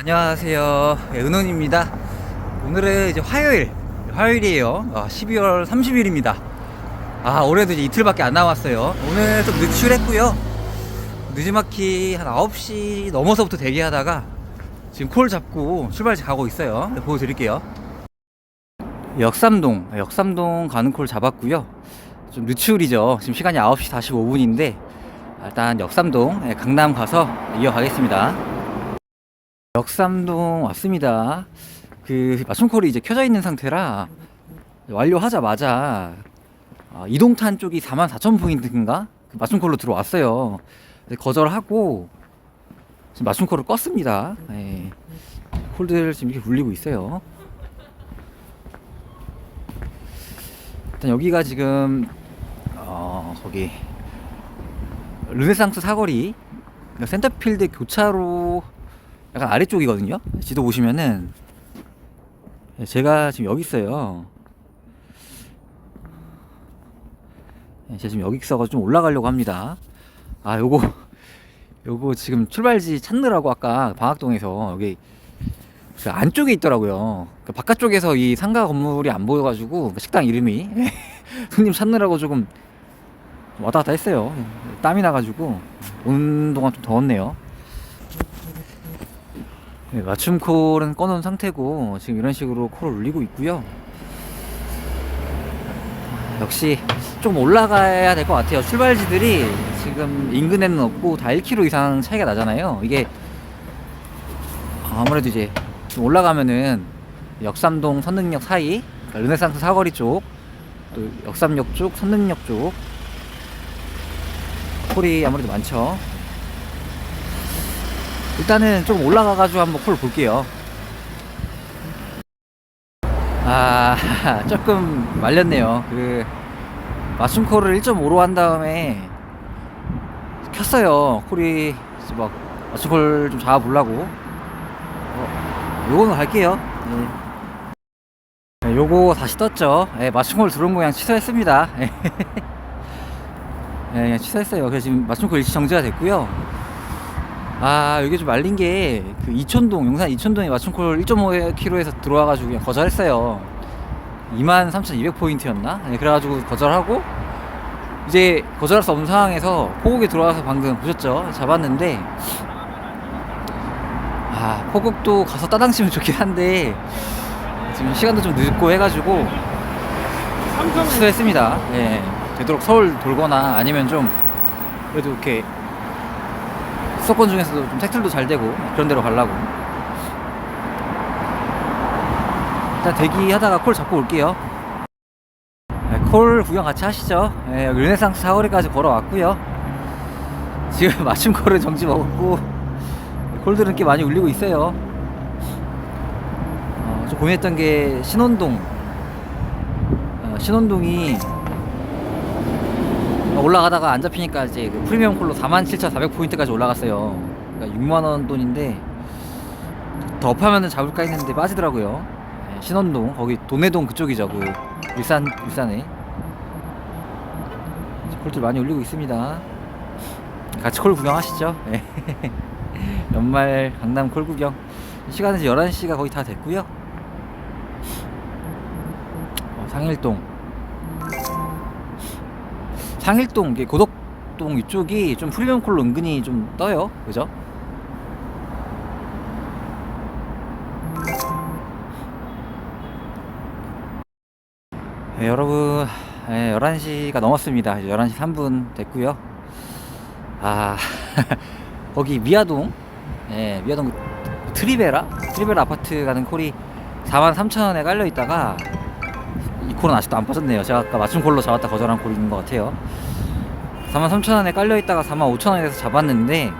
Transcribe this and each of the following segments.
안녕하세요. 예, 은원입니다. 오늘은 이제 화요일, 화요일이에요. 아, 12월 30일입니다. 아, 올해도 이제 이틀밖에 안 남았어요. 오늘 좀 늦출했고요. 늦지막히 한 9시 넘어서부터 대기하다가 지금 콜 잡고 출발지 가고 있어요. 네, 보여드릴게요. 역삼동, 역삼동 가는 콜 잡았고요. 좀 늦출이죠. 지금 시간이 9시 45분인데 일단 역삼동 예, 강남 가서 이어가겠습니다. 역삼동 왔습니다. 그 맞춤콜이 이제 켜져 있는 상태라 완료하자마자 아, 이동탄 쪽이 44,000 포인트인가 그 맞춤콜로 들어왔어요. 거절하고 지금 맞춤콜을 껐습니다. 예. 콜들 지금 이렇게 울리고 있어요. 일단 여기가 지금 어 거기 르네상스 사거리 그러니까 센터필드 교차로 약간 아래쪽이거든요. 지도 보시면은 제가 지금 여기 있어요. 네, 제가 지금 여기 있어가지고 좀 올라가려고 합니다. 아, 요거 요거 지금 출발지 찾느라고 아까 방학동에서 여기 그 안쪽에 있더라고요. 그 바깥쪽에서 이 상가 건물이 안 보여가지고 그 식당 이름이 손님 찾느라고 조금 왔다 갔다 했어요. 땀이 나가지고 오는 동안 좀 더웠네요. 네, 맞춤 콜은 꺼놓은 상태고 지금 이런 식으로 콜을 울리고 있고요. 역시 좀 올라가야 될 것 같아요. 출발지들이 지금 인근에는 없고 다 1km 이상 차이가 나잖아요. 이게 아무래도 이제 좀 올라가면은 역삼동 선릉역 사이, 그러니까 르네상스 사거리 쪽, 또 역삼역 쪽, 선릉역 쪽 콜이 아무래도 많죠. 일단은 좀 올라가가지고 한번 콜 볼게요. 아, 조금 말렸네요. 그, 맞춤 콜을 1.5로 한 다음에 켰어요. 콜이 막 맞춤 콜 좀 잡아보려고. 어, 요거는 갈게요. 네. 네, 요거 다시 떴죠. 네, 맞춤 콜 들어온 거 그냥 취소했습니다. 네, 취소했어요. 그래서 지금 맞춤 콜 일시 정지가 됐고요. 아 여기 좀 말린 게 그 이촌동 용산 이촌동에 맞춤콜 1.5km에서 들어와가지고 그냥 거절했어요 23,200포인트였나? 네, 그래가지고 거절하고 이제 거절할 수 없는 상황에서 포국에 들어와서 방금 보셨죠? 잡았는데 아 포국도 가서 따당치면 좋긴 한데 지금 시간도 좀 늦고 해가지고 취소했습니다 예 되도록 서울 돌거나 아니면 좀 그래도 이렇게 수도권 중에서도 좀 색출도 잘 되고 그런 데로 가려고. 일단 대기하다가 콜 잡고 올게요. 네, 콜 구경 같이 하시죠. 네, 여기 르네상스 사거리까지 걸어왔고요. 지금 맞춤 콜은 정지 먹었고 콜들은 꽤 많이 울리고 있어요. 어, 좀 고민했던 게 신원동. 어, 신원동이 올라가다가 안 잡히니까 이제 그 프리미엄 콜로 47,400포인트까지 올라갔어요. 그러니까 6만원 돈인데 더 업하면은 잡을까 했는데 빠지더라고요. 네, 신원동 거기 도내동 그쪽이죠. 그 일산 일산에 콜들 많이 올리고 있습니다. 같이 콜 구경하시죠. 네. 연말 강남 콜 구경 시간은 이제 11시가 거의 다 됐고요. 어, 상일동 상일동, 고덕동 이쪽이 좀 프리미엄 콜로 은근히 좀 떠요. 그죠? 네, 여러분, 네, 11시가 넘었습니다. 이제 11시 3분 됐고요. 아, 거기 미아동, 예, 미아동 트리베라? 트리베라 아파트 가는 콜이 43,000원에 깔려 있다가 이 콜은 아직도 안 빠졌네요. 제가 아까 맞춤 콜로 잡았다 거절한 콜인 것 같아요. 43,000원에 깔려있다가 45,000원에서 잡았는데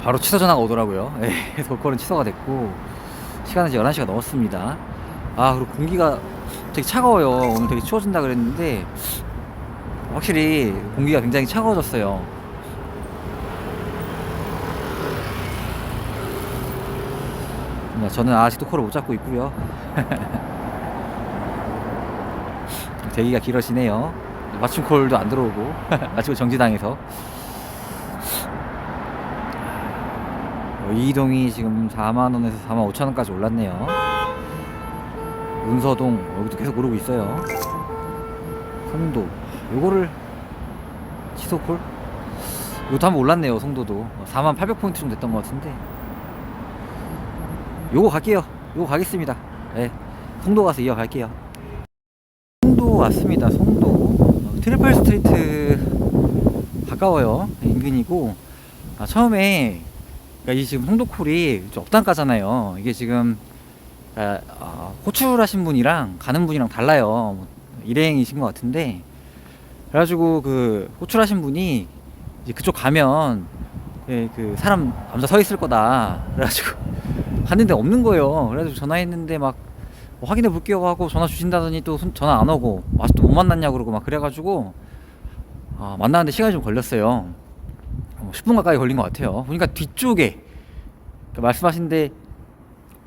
바로 취소 전화가 오더라고요. 예, 그래서 그 콜은 취소가 됐고 시간은 이제 11시가 넘었습니다. 아 그리고 공기가 되게 차가워요. 오늘 되게 추워진다 그랬는데 확실히 공기가 굉장히 차가워졌어요. 네, 저는 아직도 콜을 못 잡고 있고요. 대기가 길어지네요. 맞춤 콜도 안 들어오고 맞춤 정지당해서 어, 이동이 지금 4만 원에서 4만 5천 원까지 올랐네요. 문서동 여기도 계속 오르고 있어요. 송도 요거를 시소콜 이것도 한번 올랐네요. 송도도 4만 800 포인트 정도 됐던 것 같은데 요거 갈게요. 요거 가겠습니다. 네, 송도 가서 이어갈게요. 송도 왔습니다. 송도 어, 트리플 스트리트 가까워요. 인근이고 아, 처음에 그러니까 이 지금 송도콜이 좀 업단가잖아요. 이게 지금 아, 어, 호출하신 분이랑 가는 분이랑 달라요. 뭐 일행이신 것 같은데 그래가지고 그 호출하신 분이 이제 그쪽 가면 예, 그 사람 남자 서 있을 거다. 그래가지고 갔는데 없는 거예요. 그래서 전화했는데 막 뭐 확인해 볼게요 하고 전화 주신다더니 또 손- 전화 안 오고 아직도 못 만났냐 그러고 막 그래가지고 아, 만나는데 시간이 좀 걸렸어요. 어, 10분 가까이 걸린 것 같아요. 보니까 뒤쪽에 그러니까 말씀하신데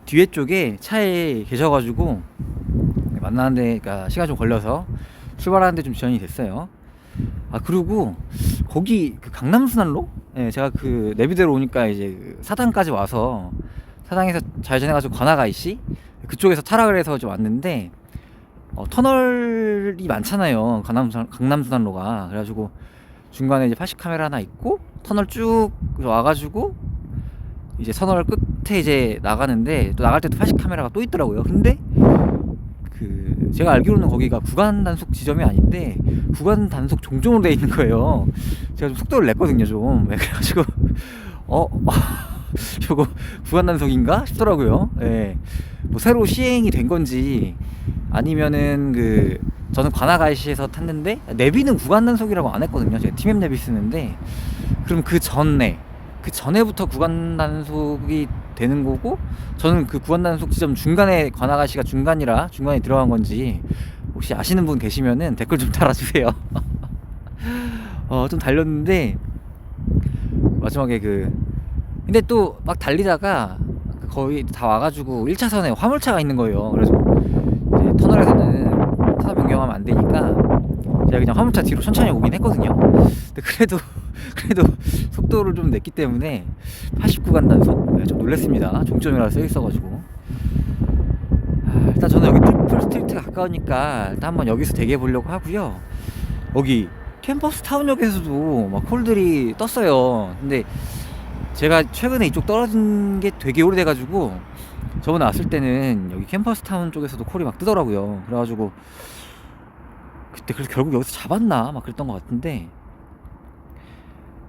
뒤에 쪽에 차에 계셔가지고 만나는데 그러니까 시간 좀 걸려서 출발하는데 좀 지연이 됐어요. 아 그리고 거기 그 강남순환로? 예, 제가 그 내비대로 오니까 이제 그 사당까지 와서 사당에서 좌회전해가지고 관아가이시 그쪽에서 타락을 해서 좀 왔는데 어, 터널이 많잖아요. 강남순 강남순환로가 그래가지고 중간에 이제 80 카메라 하나 있고 터널 쭉 와가지고 이제 터널 끝에 이제 나가는데 또 나갈 때도 80 카메라가 또 있더라고요. 근데 그 제가 알기로는 거기가 구간 단속 지점이 아닌데 구간 단속 종종으로 돼 있는 거예요. 제가 좀 속도를 냈거든요, 좀. 네, 그래가지고 어 저거 구간 단속인가 싶더라고요. 예. 뭐 새로 시행이 된 건지 아니면은 그 저는 관아가이시에서 탔는데 내비는 구간 단속이라고 안 했거든요. 제가 팀앱 내비 쓰는데 그럼 그 전에 그 전에부터 구간 단속이 되는 거고 저는 그 구간 단속 지점 중간에 관아가시가 중간이라 중간에 들어간 건지 혹시 아시는 분 계시면은 댓글 좀 달아주세요. 어 좀 달렸는데 마지막에 그 근데 또 막 달리다가 거의 다 와가지고 1차선에 화물차가 있는 거예요. 그래서 이제 터널에서는 차선 변경하면 안 되니까 제가 그냥 화물차 뒤로 천천히 오긴 했거든요. 근데 그래도 그래도 속도를 좀 냈기 때문에 89간 단속 네, 좀 놀랬습니다. 종점이라 써 있어가지고. 아, 일단 저는 여기 트리플 스트리트가 가까우니까 일단 한번 여기서 대기해 보려고 하고요. 여기 캠퍼스 타운역에서도 막 콜들이 떴어요. 근데 제가 최근에 이쪽 떨어진 게 되게 오래돼가지고 저번에 왔을 때는 여기 캠퍼스 타운 쪽에서도 콜이 막 뜨더라고요. 그래가지고 그때 그래서 결국 여기서 잡았나 막 그랬던 것 같은데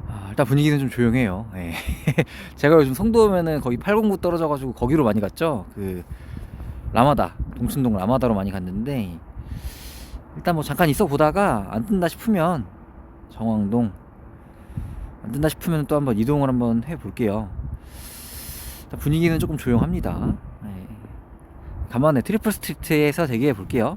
아, 일단 분위기는 좀 조용해요. 예. 제가 요즘 성도 오면은 거기 809 떨어져가지고 거기로 많이 갔죠. 그 라마다 동춘동 라마다로 많이 갔는데 일단 뭐 잠깐 있어 보다가 안 뜬다 싶으면 정왕동 안 뜬다 싶으면 또 한번 이동을 한번 해 볼게요. 분위기는 조금 조용합니다. 네. 간만에 트리플 스트리트에서 대기해 볼게요.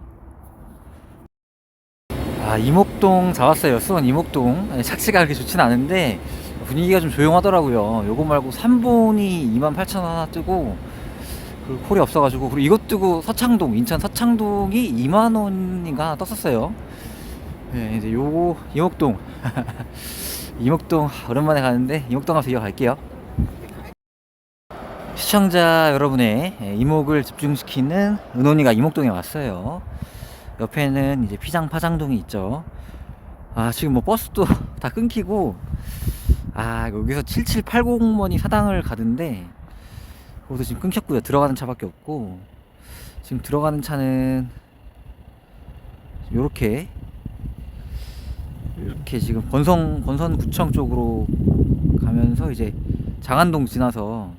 아 이목동 잡았어요. 수원 이목동 네, 착지가 그렇게 좋진 않은데 분위기가 좀 조용하더라고요. 요거 말고 3본이 28,000원 하나 뜨고 그 콜이 없어가지고 그리고 이것 뜨고 서창동 인천 서창동이 2만 원인가 떴었어요. 네 이제 요거 이목동 이목동 오랜만에 가는데 이목동 가서 이어갈게요. 시청자 여러분의 예, 이목을 집중시키는 은원이가 이목동에 왔어요. 옆에는 이제 피장 파장동이 있죠. 아 지금 뭐 버스도 다 끊기고 아 여기서 7780번이 사당을 가던데 그것도 지금 끊겼고요. 들어가는 차밖에 없고 지금 들어가는 차는 요렇게 이렇게 지금 권성 권선구청 쪽으로 가면서 이제 장안동 지나서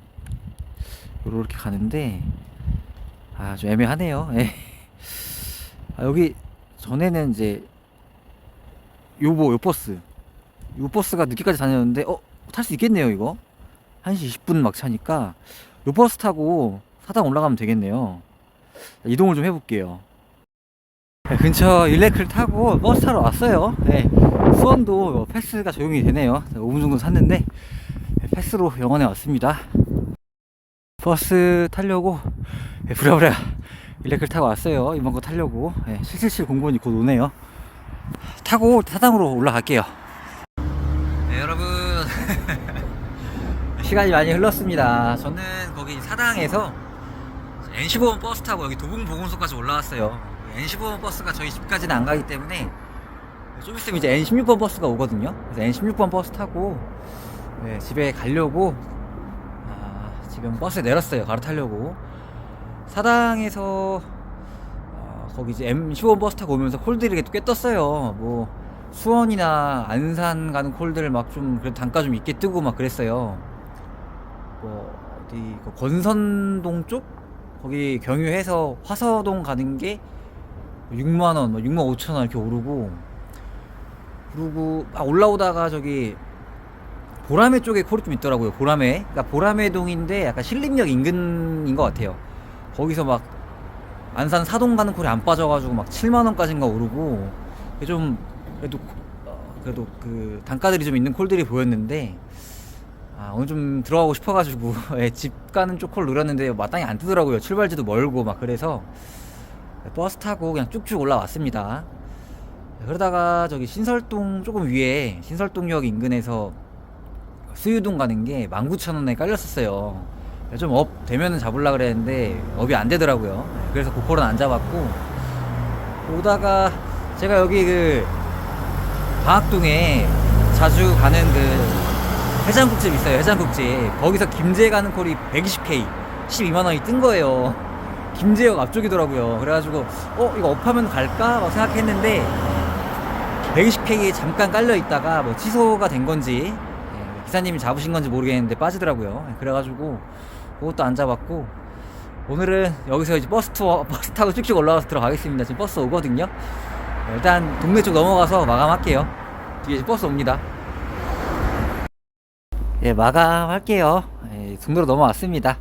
요렇게 가는데 아 좀 애매하네요. 예. 아, 여기 전에는 이제 요뭐 요 버스 요 버스가 늦게까지 다녔는데 어 탈 수 있겠네요 이거 1시 20분 막 차니까 요 버스 타고 사당 올라가면 되겠네요 이동을 좀 해볼게요 네, 근처 일레클 타고 버스 타러 왔어요. 네, 수원도 패스가 적용이 되네요. 5분 정도 샀는데 네, 패스로 영원에 왔습니다. 버스 타려고 네, 부랴부랴 일레클 타고 왔어요. 이번 거 타려고. 네, 777 공무원이 곧 오네요. 타고 사당으로 올라갈게요. 네 여러분. 시간이 많이 흘렀습니다. 저는 거기 사당에서 N15번 버스 타고 여기 도봉보건소까지 올라왔어요. N15번 버스가 저희 집까지는 안 가기 때문에 좀 있으면 이제 N16번 버스가 오거든요. 그래서 N16번 버스 타고 네, 집에 가려고 아, 지금 버스에 내렸어요. 갈아타려고. 사당에서 어, 거기 이제 M15 버스 타고 오면서 콜들이 꽤 떴어요. 뭐 수원이나 안산 가는 콜들 막좀 그래도 단가 좀 있게 뜨고 막 그랬어요. 뭐 어디 그 권선동 쪽 거기 경유해서 화서동 가는 게 6만 원, 뭐 6만 5천 원 이렇게 오르고 그리고 아, 올라오다가 저기 보라매 쪽에 콜이 좀 있더라고요. 보라매. 그러니까 보라매동인데 약간 신림역 인근인 것 같아요. 거기서 막 안산 사동 가는 콜이 안 빠져가지고 막 7만 원까지인가 오르고 그게 좀 그래도 어, 그래도 그 단가들이 좀 있는 콜들이 보였는데 아 오늘 좀 들어가고 싶어가지고 예, 집 가는 쪽콜 노렸는데 마땅히 안 뜨더라고요. 출발지도 멀고 막 그래서 버스 타고 그냥 쭉쭉 올라왔습니다. 그러다가 저기 신설동 조금 위에 신설동역 인근에서 수유동 가는 게 19,000원에 깔렸었어요. 좀 업 되면은 잡으려 그랬는데 업이 안 되더라고요. 그래서 고콜은 안 잡았고 오다가 제가 여기 그 방학동에 자주 가는 그 해장국집 있어요. 해장국집 거기서 김제 가는 콜이 120K 12만 원이 뜬 거예요. 김제역 앞쪽이더라고요. 그래가지고 어 이거 업하면 갈까 막 생각했는데 120K에 잠깐 깔려 있다가 뭐 취소가 된 건지 예, 기사님이 잡으신 건지 모르겠는데 빠지더라고요. 예, 그래가지고 그것도 안 잡았고 오늘은 여기서 이제 버스 투어 버스 타고 쭉쭉 올라가서 들어가겠습니다. 지금 버스 오거든요. 예, 일단 동네 쪽 넘어가서 마감할게요. 뒤에 버스 옵니다. 예 마감할게요. 예, 동네로 넘어왔습니다.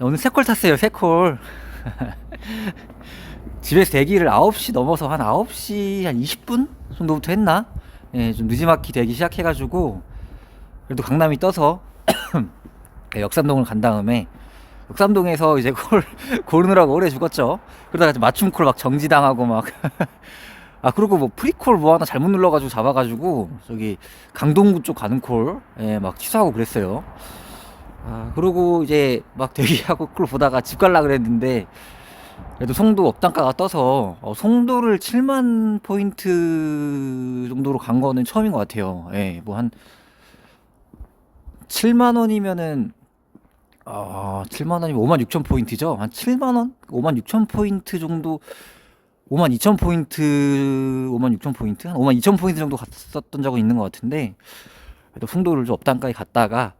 오늘 세콜 탔어요. 세 콜. 집에서 대기를 9시 넘어서 한 9시 한 20분 정도부터 했나? 예, 좀 늦지막히 되기 시작해가지고 그래도 강남이 떠서 예, 역삼동을 간 다음에 역삼동에서 이제 콜 고르느라고 오래 죽었죠. 그러다가 이제 맞춤 콜 막 정지당하고 막. 아 그리고 뭐 프리콜 뭐 하나 잘못 눌러가지고 잡아가지고 저기 강동구 쪽 가는 콜, 예, 막 취소하고 그랬어요. 아 그리고 이제 막 대기하고 콜 보다가 집 갈라 그랬는데 그래도 송도 업단가가 떠서 어, 송도를 7만 포인트 정도로 간 거는 처음인 것 같아요. 예, 뭐 한 7만 원이면은 아, 7만 원이면 5만 6천 포인트죠. 한 7만 원? 5만 6천 포인트 정도 5만 2천 포인트, 5만 6천 포인트? 한 5만 2천 포인트 정도 갔었던 적은 있는 것 같은데 그래도 송도를 좀 업단까지 갔다가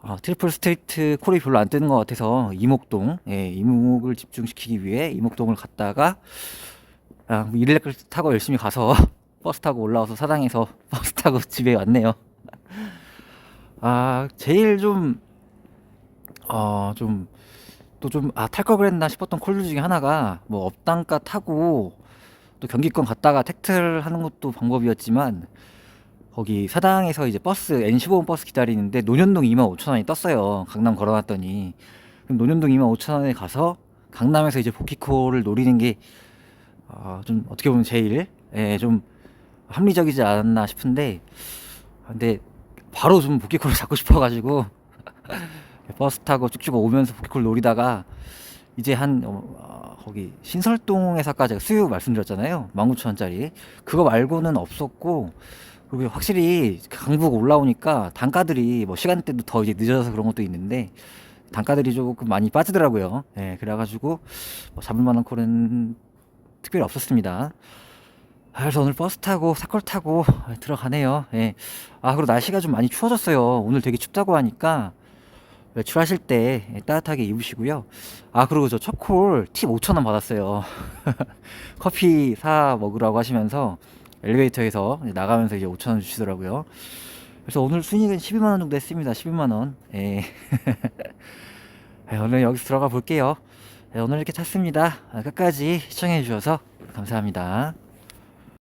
아, 트리플 스테이트 콜이 별로 안 뜨는 것 같아서 이목동, 예, 이목을 집중시키기 위해 이목동을 갔다가 아, 일렉을 타고 열심히 가서 버스 타고 올라와서 사당에서 버스 타고 집에 왔네요. 아, 제일 좀, 어, 좀, 또 좀, 아, 탈 걸 그랬나 싶었던 콜들 중에 하나가, 뭐, 업단가 타고, 또 경기권 갔다가 택트를 하는 것도 방법이었지만, 거기 사당에서 이제 버스, N15번 버스 기다리는데, 논현동 25,000원이 떴어요. 강남 걸어놨더니. 그럼 논현동 25,000원에 가서, 강남에서 이제 복귀콜을 노리는 게, 어, 좀, 어떻게 보면 제일, 예, 좀, 합리적이지 않았나 싶은데, 근데, 바로 좀 복귀콜을 잡고 싶어가지고, 버스 타고 쭉쭉 오면서 복귀콜 노리다가 이제 한 어, 어, 거기 신설동에서까지 수유 말씀드렸잖아요 19,000원짜리 그거 말고는 없었고 그리고 확실히 강북 올라오니까 단가들이 뭐 시간대도 더 이제 늦어져서 그런 것도 있는데 단가들이 조금 많이 빠지더라고요 예 그래가지고 뭐 잡을 만한 콜은 특별히 없었습니다 아, 그래서 오늘 버스 타고 사콜 타고 들어가네요 예. 아 그리고 날씨가 좀 많이 추워졌어요 오늘 되게 춥다고 하니까 외출하실 때 따뜻하게 입으시고요. 아 그리고 저 첫콜 팁 5,000원 받았어요. 커피 사 먹으라고 하시면서 엘리베이터에서 나가면서 이제 5,000원 주시더라고요. 그래서 오늘 순익은 12만 원 정도 했습니다. 12만 원. 예. 예, 오늘 여기서 들어가 볼게요. 예, 오늘 이렇게 탔습니다. 아, 끝까지 시청해 주셔서 감사합니다.